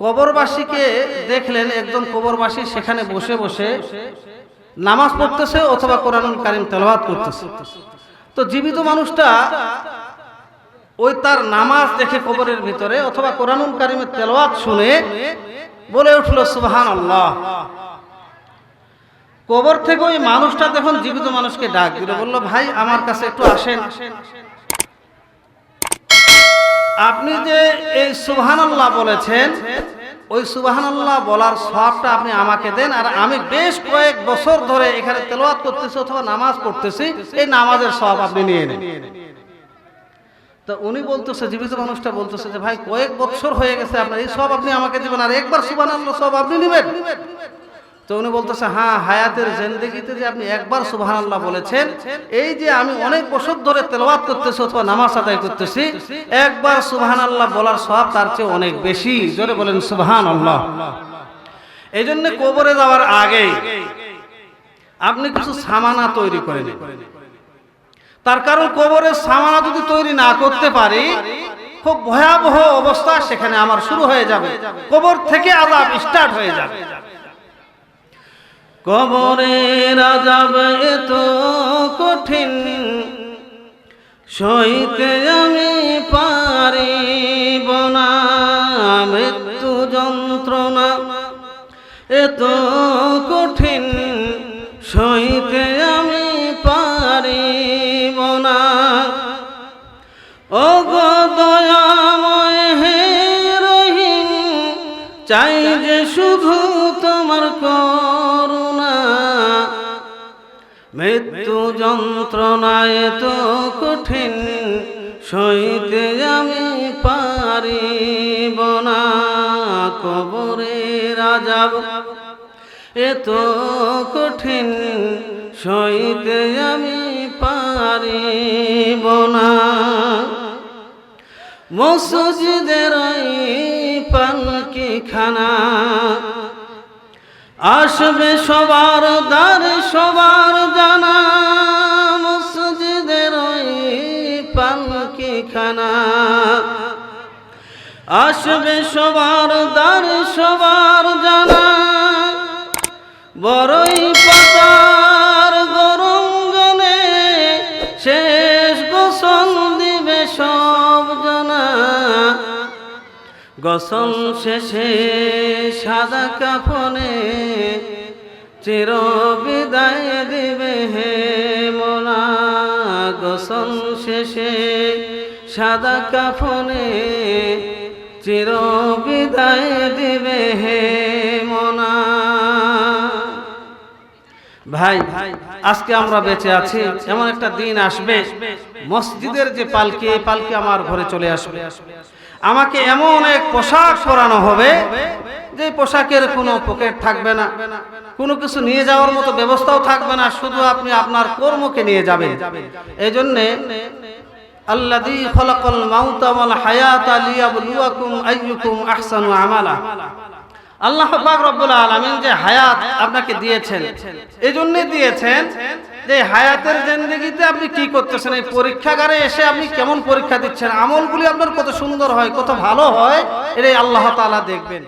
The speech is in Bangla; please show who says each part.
Speaker 1: কবরবাসীকে দেখলেন একজন কবরবাসী সেখানে বসে বসে নামাজ পড়তেছে অথবা কোরআনুল কারিম তেলাওয়াত করতেছে। তো জীবিত মানুষটা ওই তার নামাজ দেখে কবরের ভিতরে অথবা কোরআনুল কারিমের তেলাওয়াত শুনে বলে উঠল সুবহান আল্লাহ কবর থেকে ওই মানুষটা যখন জীবিত মানুষকে ডাক দিল, বলল, ভাই, আমার কাছে একটু আসেন। আপনি যে এই সুবহান বলেছেন, ওই সুবহান বলার সবটা আপনি আমাকে দেন, আর আমি বেশ কয়েক বছর ধরে এখানে তেলাওয়াত করতেছি অথবা নামাজ পড়তেছি, এই নামাজের সব আপনি নিয়ে নেন। তো উনি বলতেছে, জীবিত মানুষটা বলতেছে যে, ভাই, কয়েক বছর হয়ে গেছে আপনার এই সব আপনি আমাকে দিবেন, আর একবার আল্লাহ সব আপনি নেবেন। তো উনি বলতেছে হ্যাঁ হায়াতের জেন্দেগিতে যে আপনি একবার সুবহান আল্লাহ বলেছেন, এই যে আমি অনেক বছর ধরে তেলাওয়াত করতেছি অথবা নামাজ আদায় করতেছি, একবার সুবহান আল্লাহ বলার সব তার চেয়ে অনেক বেশি। জোরে বলেন সুবহান আল্লাহ এই জন্য কবরে যাওয়ার আগে আপনি কিছু সামানা তৈরি করে নিন। তার কারণ কবরের সামানা যদি তৈরি না করতে পারি, খুব ভয়াবহ অবস্থা সেখানে আমার শুরু হয়ে যাবে। কবর থেকে আজাব স্টার্ট হয়ে যাবে। কবরের আজাব এত কঠিন, সইতে আমি পারিব না, মৃত্যু যন্ত্রণা এত কঠিন, সইতে আমি পারিব না। ও দয়াময় হে রহিম, চাই যে শুধু মৃত্যু যন্ত্রণায় তো কঠিন, সইতে আমি পারিব না। কবরে রাজাব এত কঠিন, সইতে আমি পারিব না। মসজিদের পালকি খানা আসবে সবার দ্বার, সবার জানা, মসজিদের ওই পালকি খানা আসবে সবার দ্বার, সবার জানা, বড়ই গোসল শেষে সাদা কাফনে চির বিদায় দিবে হে মোনা গসল শেষে সাদা কাফনে চির বিদায় দিবে হে মোনা ভাই, আজকে আমরা বেঁচে আছি, এমন একটা দিন আসবে, মসজিদের যে পালকি, এই পালকি আমার ঘরে চলে আসবে। আমাকে এমন এক পোশাক পরানো হবে যে পোশাকের কোনো পকেট থাকবে না, কোনো কিছু নিয়ে যাওয়ার মতো ব্যবস্থাও থাকবে না, শুধু আপনি আপনার কর্মকে নিয়ে যাবেন। এই জন্যে ওয়াল হায়াতা আমালা। আল্লাহ পাক আলামিন যে হায়াত আপনাকে দিয়েছেন এই জন্য দিয়েছেন যে হায়াতের জিন্দগিতে আপনি কি করতেছেন, এই পরীক্ষাগারে এসে আপনি কেমন পরীক্ষা দিচ্ছেন, আমলগুলি আপনার কত সুন্দর হয়, কত ভালো হয়, এটাই আল্লাহ তাআলা দেখবেন।